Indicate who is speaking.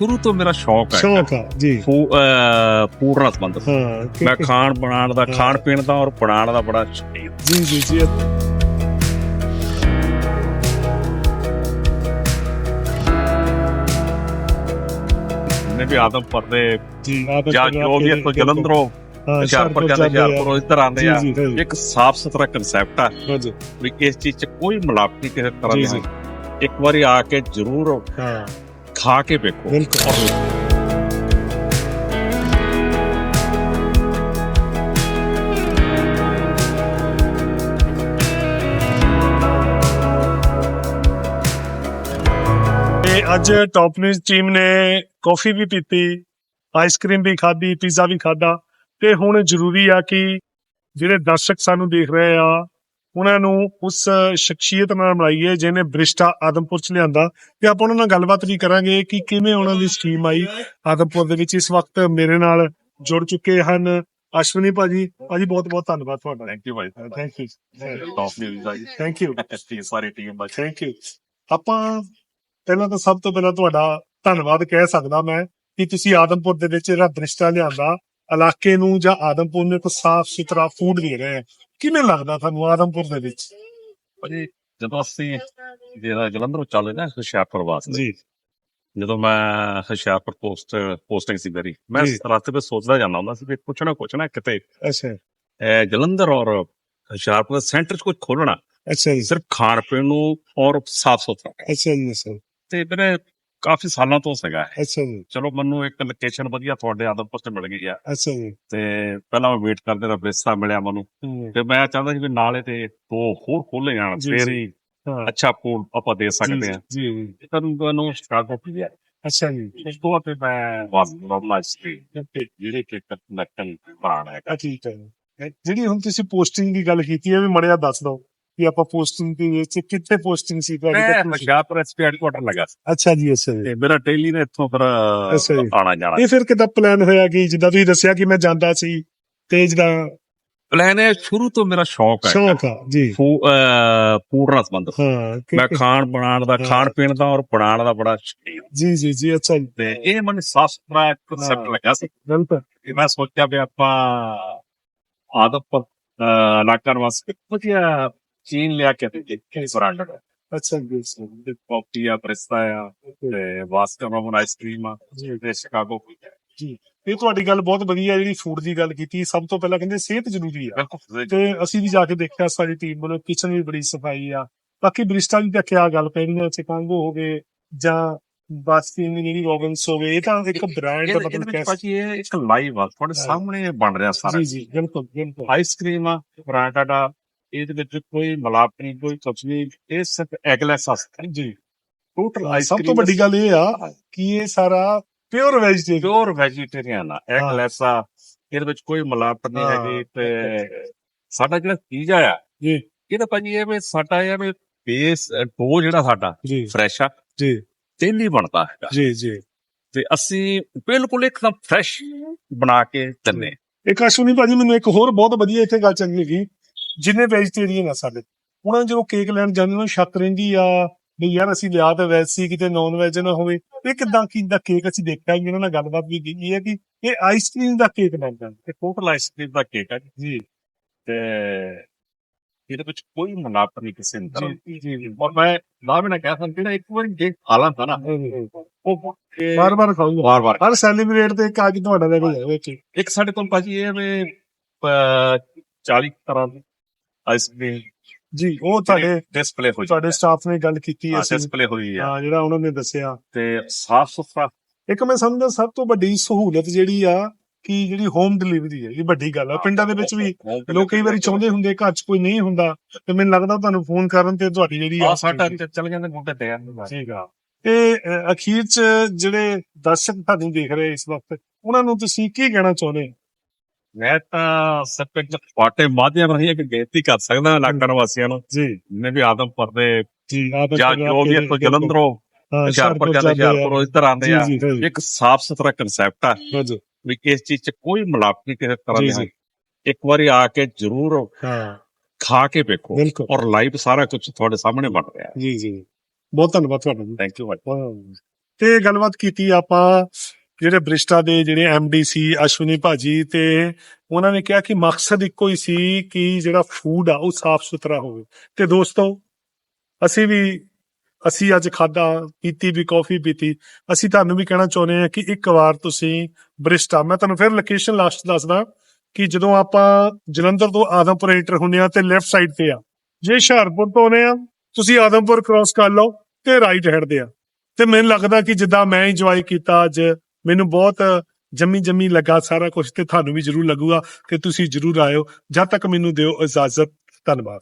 Speaker 1: ਸ਼ੁਰੂ ਤੋਂ ਮੇਰਾ ਸ਼ੌਕ ਹੈ।
Speaker 2: ਸ਼ੌਕ ਆ ਜੀ।
Speaker 1: ਨਾਲ ਸੰਬੰਧਿਤ
Speaker 2: ਹਾਂ
Speaker 1: ਮੈਂ ਖਾਣ ਬਣਾਉਣ ਦਾ
Speaker 2: ਹਾਂ।
Speaker 1: ਖਾਣ ਪੀਣ ਦਾ ਔਰ ਬਣਾਉਣ ਦਾ ਬੜਾ ਸ਼ੌਕੀਨ
Speaker 2: ਜੀ ਜੀ ਜੀ।
Speaker 1: ਨੇ ਵੀ ਆਦਮਪੁਰ ਦੇ
Speaker 2: ਜੀ
Speaker 1: ਜਾਂ ਜੋ ਵੀ ਇੱਥੋਂ ਜਲੰਧਰੋਂ ਹੁਸ਼ਿਆਰਪੁਰ ਜਾਂਦੇ ਹੁਸ਼ਿਆਰਪੁਰ ਇੱਧਰ ਆਉਂਦੇ ਆ।
Speaker 2: ਜੀ ਜੀ।
Speaker 1: ਇੱਕ ਸਾਫ਼ ਸੁਥਰਾ ਕਨਸੈਪਟ ਆ
Speaker 2: ਜੀ।
Speaker 1: ਵੀ ਇਸ ਚੀਜ਼ 'ਚ ਕੋਈ ਨਹੀਂ ਕਿਸੇ ਤਰ੍ਹਾਂ ਦੀ ਇੱਕ ਵਾਰੀ ਆ ਕੇ ਜ਼ਰੂਰ
Speaker 2: ਹਾਂ।
Speaker 1: ਖਾ ਕੇ ਵੇਖੋ
Speaker 2: ਬਿਲਕੁਲ ਅੱਜ ਟੌਪ ਨਿਊਜ਼ ਟੀਮ ਨੇ ਕਾਫੀ ਵੀ ਪੀਤੀ ਆਈਸਕ੍ਰੀਮ ਵੀ ਖਾਧੀ ਪੀਜ਼ਾ ਵੀ ਖਾਦਾ ਤੇ ਹੁਣ ਜ਼ਰੂਰੀ ਆ ਕਿ ਜਿਹੜੇ ਦਰਸ਼ਕ ਸਾਨੂੰ ਦੇਖ ਰਹੇ ਆ ਉਹਨਾਂ ਨੂੰ ਉਸ ਸ਼ਖਸੀਅਤ ਨਾਲ ਮਿਲਾਈਏ ਜਿਹਨੇ ਬ੍ਰਿਸ਼ਟਾ ਆਦਮਪੁਰ ਚ ਲਿਆਂਦਾ। ਤੇ ਆਪਾਂ ਉਹਨਾਂ ਨਾਲ ਗੱਲਬਾਤ ਵੀ ਕਰਾਂਗੇ ਕਿ ਕਿਵੇਂ ਉਹਨਾਂ ਦੀ ਸਕੀਮ ਆਈ। ਆਦਮਪੁਰ ਦੇ ਵਿੱਚ ਇਸ ਵਕਤ ਮੇਰੇ ਨਾਲ ਜੁੜ ਚੁੱਕੇ ਹਨ ਅਸ਼ਵਨੀ ਭਾਜੀ। ਭਾਜੀ ਬਹੁਤ ਬਹੁਤ ਧੰਨਵਾਦ ਤੁਹਾਡਾ।
Speaker 1: Thank you Bhai
Speaker 2: thank you
Speaker 1: top news ji.
Speaker 2: Thank you
Speaker 1: team sorry team ਬਸ।
Speaker 2: ਥੈਂਕ ਯੂ ਆਪਾਂ ਪਹਿਲਾਂ ਤਾਂ ਸਭ ਤੋਂ ਪਹਿਲਾਂ ਤੁਹਾਡਾ ਧੰਨਵਾਦ ਕਹਿ ਸਕਦਾ ਮੈਂ ਕਿ ਤੁਸੀਂ ਆਦਮਪੁਰ ਦੇ ਵਿੱਚ ਜਿਹੜਾ ਬ੍ਰਿਸ਼ਟਾ ਲਿਆਂਦਾ ਇਲਾਕੇ ਨੂੰ ਜਾਂ ਆਦਮਪੁਰ ਨੂੰ ਇੱਕ ਸਾਫ਼ ਸੁਥਰਾ ਫੂਡ ਦੇ ਰਹੇ ਕਿਵੇਂ ਲੱਗਦਾ ਤੁਹਾਨੂੰ ਆਦਮਪੁਰ ਦੇ ਵਿੱਚ?
Speaker 1: ਭਾਜੀ ਜਦੋਂ ਅਸੀਂ ਜਿਹੜਾ ਜਲੰਧਰੋਂ ਚੱਲੇ ਨਾ ਹੁਸ਼ਿਆਰਪੁਰ ਵਾਸਤੇ
Speaker 2: ਜੀ।
Speaker 1: ਜਦੋਂ ਮੈਂ ਹੁਸ਼ਿਆਰਪੁਰ ਪੋਸਟ ਪੋਸਟਿੰਗ ਸੀ ਮੇਰੀ ਮੈਂ
Speaker 2: ਜੀ।
Speaker 1: ਰਾਸਤੇ 'ਤੇ ਸੋਚਦਾ ਜਾਂਦਾ ਹੁੰਦਾ ਸੀ ਵੀ ਕੁਛ ਨਾ ਕੁਛ ਨਾ ਕਿਤੇ।
Speaker 2: ਅੱਛਾ।
Speaker 1: ਇਹ ਜਲੰਧਰ ਔਰ ਹੁਸ਼ਿਆਰਪੁਰ ਦੇ ਸੈਂਟਰ 'ਚ ਕੁਝ ਖੋਲਣਾ
Speaker 2: ਅੱਛਾ ਜੀ।
Speaker 1: ਸਿਰਫ ਖਾਣ ਪੀਣ ਨੂੰ ਔਰ ਸਾਫ਼ ਸੁਥਰਾ
Speaker 2: ਅੱਛਾ ਜੀ ਅੱਛਾ।
Speaker 1: ਤੇ ਮੇਰੇ ਕਾਫੀ ਸਾਲਾਂ ਤੋਂ ਸੀਗਾ ਇਹ।
Speaker 2: ਅੱਛਾ ਜੀ।
Speaker 1: ਚਲੋ ਮੈਨੂੰ ਇੱਕ ਲੋਕੇਸ਼ਨ ਵਧੀਆ ਤੁਹਾਡੇ ਆਦਮਪੁਰ ਤੇ ਮਿਲ ਗਈ ਆ।
Speaker 2: ਅੱਛਾ ਜੀ।
Speaker 1: ਤੇ ਪਹਿਲਾਂ ਮੈਂ ਵੇਟ ਕਰਦੇ ਰਿਹਾ ਬ੍ਰਿਸਤਾ ਮਿਲਿਆ ਮੈਨੂੰ। ਤੇ ਮੈਂ ਚਾਹੁੰਦਾ ਸੀ ਵੀ ਨਾਲੇ ਤੇ ਦੋ ਹੋਰ ਖੋਲੇ ਜਾਣ
Speaker 2: ਜੀ,
Speaker 1: ਫੇਰ। ਹੀ
Speaker 2: ਹਾਂ।
Speaker 1: ਅੱਛਾ ਫੂਡ ਆਪਾਂ ਦੇ ਸਕਦੇ ਆ।
Speaker 2: ਜੀ ਜੀ।
Speaker 1: ਤੁਹਾਨੂੰ ਤੁਹਾਨੂੰ ਸਟਾਰਟ ਹੋ
Speaker 2: ਅੱਛਾ ਜੀ।
Speaker 1: ਉਸ ਤੋਂ ਬਾਅਦ ਫਿਰ ਮੈਂ ਨੋਰਮਲ ਸਟ੍ਰੀਟ ਜਿਹੜੇ ਕਿ ਕਨੈਕਟਨ ਬਰਾਣਾ ਹੈ
Speaker 2: ਆ ਠੀਕ ਹੈ। ਜਿਹੜੀ ਹੁਣ ਤੁਸੀਂ ਪੋਸਟਿੰਗ ਦੀ ਗੱਲ ਕੀਤੀ ਹੈ ਵੀ ਮੜਿਆ ਦੱਸ ਦਿਓ। ਕਿ ਆਪਾਂ ਪੋਸਟਿੰਗ ਦੇ ਵਿੱਚ ਕਿੱਥੇ ਪੋਸਟਿੰਗ ਸੀ ਤੁਹਾਡੀ
Speaker 1: ਮੈਂ
Speaker 2: ਕਿੱਥੇ ਸੀ?
Speaker 1: ਹੁਸ਼ਿਆਰਪੁਰ ਐਸਪੀ ਹੈਡਕੁਆਟਰ ਲੱਗਾ ਸੀ।
Speaker 2: ਅੱਛਾ ਜੀ ਅੱਛਾ ਜੀ।
Speaker 1: ਤੇ ਮੇਰਾ ਡੇਲੀ ਨੇ ਇੱਥੋਂ ਫਿਰ
Speaker 2: ਅੱਛਾ ਜੀ।
Speaker 1: ਆਣਾ ਜਾਣਾ।
Speaker 2: ਇਹ ਫਿਰ ਕਿਦਾਂ ਪਲਾਨ ਹੋਇਆ ਕਿ ਜਿੱਦਾਂ ਤੁਸੀਂ ਦੱਸਿਆ ਕਿ ਮੈਂ ਜਾਂਦਾ ਸੀ ਤੇ ਜਿੱਦਾਂ
Speaker 1: ਪਲਾਨ ਹੈ ਸ਼ੁਰੂ ਤੋਂ ਮੇਰਾ ਸ਼ੌਕ ਹੈ।
Speaker 2: ਸ਼ੌਕ ਆ ਜੀ।
Speaker 1: ਫੂਡ ਨਾਲ ਸੰਬੰਧਿਤ
Speaker 2: ਹਾਂ ਕਿ-
Speaker 1: ਮੈਂ ਖਾਣ ਬਣਾਉਣ ਦਾ
Speaker 2: ਹਾਂ।
Speaker 1: ਖਾਣ ਪੀਣ ਦਾ ਔਰ ਬਣਾਉਣ ਦਾ ਬੜਾ ਸ਼ੌਕੀਨ
Speaker 2: ਜੀ ਜੀ ਜੀ ਅੱਛਾ ਜੀ।
Speaker 1: ਤੇ ਇਹ ਮੈਨੂੰ ਸਾਫ਼ ਸੁਥਰਾ ਕਨਸੈਪਟ
Speaker 2: ਹਾਂ।
Speaker 1: ਲੱਗਾ ਸੀ।
Speaker 2: ਬਿਲਕੁਲ
Speaker 1: ਕਿ ਮੈਂ ਸੋਚਿਆ ਵੀ ਆਪਾਂ ਅਹ, ਇਲਾਕਾ ਵਾਸਤੇ ਵਧੀਆ ਚੀਨ ਲਿਆ ਕੇ ਦੇਖੇ ਬ੍ਰਾਂਡ
Speaker 2: ਅੱਛਾ ਜੀ ਅੱਛਾ ਜੀ।
Speaker 1: ਤੇ ਕਾਫੀ ਆ ਬ੍ਰਿਸਤਾ ਆ ਤੇ ਵਾਸਕਰ ਰਮਨ ਆਈਸਕ੍ਰੀਮ ਆ
Speaker 2: ਜੀ।
Speaker 1: ਤੇ ਸ਼ਿਕਾਗੋ
Speaker 2: ਇਹ ਤੁਹਾਡੀ ਗੱਲ ਬਹੁਤ ਵਧੀਆ ਜਿਹੜੀ ਫੂਡ ਦੀ ਗੱਲ ਕੀਤੀ ਸਭ ਤੋਂ ਪਹਿਲਾਂ ਕਹਿੰਦੇ ਸਿਹਤ ਜ਼ਰੂਰੀ ਆ। ਤੇ ਅਸੀਂ ਵੀ ਜਾ ਕੇ ਦੇਖਿਆ ਸਾਡੀ ਟੀਮ ਵੱਲੋਂ ਕਿਚਨ ਵੀ ਬੜੀ ਸਫ਼ਾਈ ਆ। ਬਾਕੀ ਬ੍ਰਿਸਟਾ ਵੀ ਦੇਖਿਆ ਗੱਲ ਪੈਣੀ ਚਿਕਾਗੋ ਹੋ ਗਏ ਜਾਂ ਬਾਸਕਿਨ ਜਿਹੜੀ ਰੋਬਿਨਸ ਹੋ ਗਏ ਇਹ ਤਾਂ ਇੱਕ ਬ੍ਰਾਂਡ ਦਾ ਮਤਲਬ ਕਹਿ
Speaker 1: ਇਹ ਇੱਕ ਲਾਈਵ ਆ ਤੁਹਾਡੇ
Speaker 2: ਹਾਂ।
Speaker 1: ਸਾਹਮਣੇ ਬਣ ਰਿਹਾ ਸਾਰਾ।
Speaker 2: ਜੀ ਜੀ ਬਿਲਕੁਲ ਬਿਲਕੁਲ।
Speaker 1: ਆਈਸਕ੍ਰੀਮ ਆ ਪਰਾਂਠਾ ਦਾ ਇਹਦੇ ਵਿੱਚ ਕੋਈ ਮਿਲਾਵਟ ਨਹੀਂ ਕੋਈ ਕੁਝ ਨਹੀਂ। ਇਹ ਸਿਰਫ ਐਗਲੈਸ ਆ
Speaker 2: ਜੀ
Speaker 1: ਟੋਟਲ
Speaker 2: ਸਭ ਤੋਂ ਵੱਡੀ ਗੱਲ ਇਹ ਆ ਕਿ ਇਹ ਸਾਰਾ ਪਿਓਰ ਵੈਜੀਟੇਰੀਅਨ
Speaker 1: ਪਿਓਰ ਵੈਜੀਟੇਰੀਅਨ ਆ ਐਗਲੈਸ ਆ। ਇਹਦੇ ਵਿੱਚ ਕੋਈ ਮਿਲਾਵਟ ਨਹੀਂ। ਹੈਗੀ ਤੇ ਸਾਡਾ ਜਿਹੜਾ ਪੀਜ਼ਾ ਆ
Speaker 2: ਜੀ।
Speaker 1: ਇਹਦਾ ਭਾਜੀ ਇਹ ਵੀ ਸਾਡਾ ਇਹ ਵੀ ਬੇਸ ਡੋ ਜਿਹੜਾ ਸਾਡਾ ਫਰੈਸ਼ ਆ
Speaker 2: ਜੀ।
Speaker 1: ਤੇਲੀ ਬਣਦਾ ਹੈਗਾ।
Speaker 2: ਜੀ ਜੀ।
Speaker 1: ਤੇ ਅਸੀਂ ਬਿਲਕੁਲ ਇੱਕਦਮ ਫਰੈਸ਼ ਬਣਾ ਕੇ ਦਿੰਨੇ
Speaker 2: ਇੱਕ ਅਸ਼ਵਨੀ ਭਾਜੀ ਮੈਨੂੰ ਇੱਕ ਹੋਰ ਬਹੁਤ ਵਧੀਆ ਇੱਥੇ ਗੱਲ ਚੰਗੀ ਲੱਗੀ। ਜਿੰਨੇ ਵੈਜੀਟੇਰੀਅਨ ਆ ਸਾਡੇ। ਉਹਨਾਂ ਨੂੰ ਜਦੋਂ ਕੇਕ ਲੈਣ ਜਾਂਦੇ ਨੇ ਸ਼ੱਕ ਰਹਿੰਦੀ ਆ ਵੀ ਯਾਰ ਅਸੀਂ ਲਿਆ ਤਾਂ ਵੈਜ ਸੀ ਕਿਤੇ ਨੌਨ ਵੈਜ ਨਾ ਹੋਵੇ। ਇਹ ਕਿਦਾਂ ਕੀ ਦਾ ਕੇਕ ਅਸੀਂ ਦੇਖਿਆ ਜੀ ਇਹਨਾਂ ਨਾਲ ਗੱਲਬਾਤ ਵੀ ਕੀਤੀ ਹੈ ਕਿ ਇਹ ਆਈਸਕ੍ਰੀਮ ਦਾ ਕੇਕ ਲੈਣ ਜਾਂਦੇ
Speaker 1: ਤੇ ਟੋਟਲ ਆਈਸਕ੍ਰੀਮ ਦਾ ਕੇਕ ਹੈ
Speaker 2: ਜੀ।
Speaker 1: ਤੇ ਇਹਦੇ ਵਿੱਚ ਕੋਈ ਮਿਲਾਵਟ ਨਹੀਂ ਕਿਸੇ ਦੀ।
Speaker 2: ਜੀ ਜੀ
Speaker 1: ਔਰ ਮੈਂ ਨਾ ਵੀ ਨਾ ਕਹਿ ਸਕਦਾ ਜਿਹੜਾ ਇੱਕ ਵਾਰੀ ਕੇਕ ਖਾ ਲਾਂਦਾ ਨਾ। ਉਹ
Speaker 2: ਬਾਰ ਬਾਰ ਖਾਊਗਾ
Speaker 1: ਵਾਰ ਵਾਰ
Speaker 2: ਹਰ ਸੈਲੀਬ੍ਰੇਟ ਤੇ ਇੱਕ ਅੱਜ ਤੁਹਾਡਾ ਲੈ ਕੇ ਜਾਵੇ
Speaker 1: ਇੱਕ ਸਾਡੇ ਕੋਲ ਭਾਜੀ ਇਹ ਵੀ ਅਹ, 40 ਤਰ੍ਹਾਂ ਦੀ ਆਈਸਕ੍ਰੀਮ
Speaker 2: ਜੀ ਉਹ ਤੁਹਾਡੇ
Speaker 1: ਡਿਸਪਲੇ ਹੋਈ
Speaker 2: ਤੁਹਾਡੇ ਸਟਾਫ ਨੇ ਗੱਲ ਕੀਤੀ ਅਸੀਂ।
Speaker 1: ਡਿਸਪਲੇ ਹੋਈ ਆ
Speaker 2: ਹਾਂ ਜਿਹੜਾ ਉਹਨਾਂ ਨੇ ਦੱਸਿਆ।
Speaker 1: ਤੇ ਸਾਫ਼ ਸੁਥਰਾ
Speaker 2: ਇੱਕ ਮੈਂ ਸਮਝਦਾ ਸਭ ਤੋਂ ਵੱਡੀ ਸਹੂਲਤ ਜਿਹੜੀ ਆ ਕਿ ਜਿਹੜੀ ਹੋਮ ਡਿਲੀਵਰੀ ਹੈ ਇਹ ਵੱਡੀ ਗੱਲ ਆ। ਪਿੰਡਾਂ ਦੇ ਵਿੱਚ ਵੀ ਲੋਕ ਕਈ ਵਾਰੀ ਚਾਹੁੰਦੇ ਹੁੰਦੇ ਘਰ 'ਚ ਕੋਈ ਨਹੀਂ ਹੁੰਦਾ ਤੇ ਮੈਨੂੰ ਲੱਗਦਾ ਤੁਹਾਨੂੰ ਫੋਨ ਕਰਨ ਤੇ ਤੁਹਾਡੀ ਜਿਹੜੀ
Speaker 1: ਆ ਸਾਡਾ ਚੱਲ ਜਾਂਦੇ ਗੁੱਡੇ ਤੇ
Speaker 2: ਠੀਕ ਆ। ਤੇ ਅਖੀਰ 'ਚ ਜਿਹੜੇ ਦਰਸ਼ਕ ਤੁਹਾਨੂੰ ਦੇਖ ਰਹੇ ਇਸ ਵਕਤ ਉਹਨਾਂ ਨੂੰ ਤੁਸੀਂ ਕੀ ਕਹਿਣਾ ਚਾਹੁੰਦੇ ਹੋ?
Speaker 1: ਮੈਂ ਤਾਂ ਸਿਰਫ ਇੱਕ ਪਾਟੇ ਮਾਧਿਅਮ ਰਹੀ ਇੱਕ ਬੇਨਤੀ ਕਰ ਸਕਦਾ ਇਲਾਕਾ ਵਾਸੀਆਂ ਨੂੰ।
Speaker 2: ਜੀ।
Speaker 1: ਜਿੰਨੇ ਵੀ ਆਦਮਪੁਰ ਦੇ
Speaker 2: ਜੀ
Speaker 1: ਜਾਂ ਜੋ ਵੀ ਇੱਥੋਂ ਜਲੰਧਰੋਂ ਹੁਸ਼ਿਆਰਪੁਰ ਜਾਂਦੇ ਹੁਸ਼ਿਆਰਪੁਰ ਇੱਧਰ ਆਉਂਦੇ ਆ। ਇੱਕ ਸਾਫ਼ ਸੁਥਰਾ ਕਨਸੈਪਟ ਆ ਵੀ ਇਸ ਚੀਜ਼ 'ਚ ਕੋਈ ਮਿਲਾਵਟ ਨਹੀਂ ਕਿਸੇ ਤਰ੍ਹਾਂ ਦੀ। ਇੱਕ ਵਾਰੀ ਆ ਕੇ ਜ਼ਰੂਰ
Speaker 2: ਹਾਂ।
Speaker 1: ਖਾ ਕੇ ਵੇਖੋ ਔਰ ਲਾਈਵ ਸਾਰਾ ਕੁਝ ਤੁਹਾਡੇ ਸਾਹਮਣੇ ਬਣ ਰਿਹਾ
Speaker 2: ਜੀ ਜੀ। ਬਹੁਤ ਧੰਨਵਾਦ ਤੁਹਾਡਾ
Speaker 1: ਥੈਂਕ ਯੂ
Speaker 2: ਤੇ ਗੱਲਬਾਤ ਕੀਤੀ ਆਪਾਂ ਜਿਹੜੇ ਬ੍ਰਿਸ਼ਟਾ ਦੇ ਜਿਹੜੇ ਐਮਡੀ ਸੀ ਅਸ਼ਵਨੀ ਭਾਜੀ ਤੇ ਉਹਨਾਂ ਨੇ ਕਿਹਾ ਕਿ ਮਕਸਦ ਇੱਕੋ ਹੀ ਸੀ ਕਿ ਜਿਹੜਾ ਫੂਡ ਆ ਉਹ ਸਾਫ਼ ਸੁਥਰਾ ਹੋਵੇ। ਤੇ ਦੋਸਤੋ, ਅਸੀਂ ਵੀ, ਅਸੀਂ ਅੱਜ ਖਾਦਾ ਪੀਤੀ ਵੀ ਕਾਫੀ ਪੀਤੀ। ਅਸੀਂ ਤੁਹਾਨੂੰ ਵੀ ਕਹਿਣਾ ਚਾਹੁੰਦੇ ਹਾਂ ਕਿ ਇੱਕ ਵਾਰ ਤੁਸੀਂ ਬ੍ਰਿਸ਼ਟਾ, ਮੈਂ ਤੁਹਾਨੂੰ ਫਿਰ ਲੋਕੇਸ਼ਨ ਲਾਸਟ ਦੱਸਦਾ ਕਿ ਜਦੋਂ ਆਪਾਂ ਜਲੰਧਰ ਤੋਂ ਆਦਮਪੁਰ ਐਂਟਰ ਹੁੰਦੇ ਆ ਤੇ ਲੈਫਟ ਸਾਈਡ ਤੇ ਆ। ਜੇ ਹੁਸ਼ਿਆਰਪੁਰ ਤੋਂ ਆਉਂਦੇ ਆ ਤੁਸੀਂ ਆਦਮਪੁਰ ਕ੍ਰਾਸ ਕਰ ਲਓ ਤੇ ਰਾਈਟ ਹੈਂਡ ਤੇ ਆ। ਤੇ ਮੈਨੂੰ ਲੱਗਦਾ ਕਿ ਜਿੱਦਾਂ ਮੈਂ ਇੰਜੋਏ ਕੀਤਾ ਅੱਜ ਮੈਨੂੰ ਬਹੁਤ ਜੰਮੀ ਜੰਮੀ ਲੱਗਾ ਸਾਰਾ ਕੁਝ ਤੇ ਤੁਹਾਨੂੰ ਵੀ ਜ਼ਰੂਰ ਲੱਗੂਗਾ ਤੇ ਤੁਸੀਂ ਜ਼ਰੂਰ ਆਇਓ। ਜਦ ਤੱਕ ਮੈਨੂੰ ਦਿਓ ਇਜਾਜ਼ਤ। ਧੰਨਵਾਦ।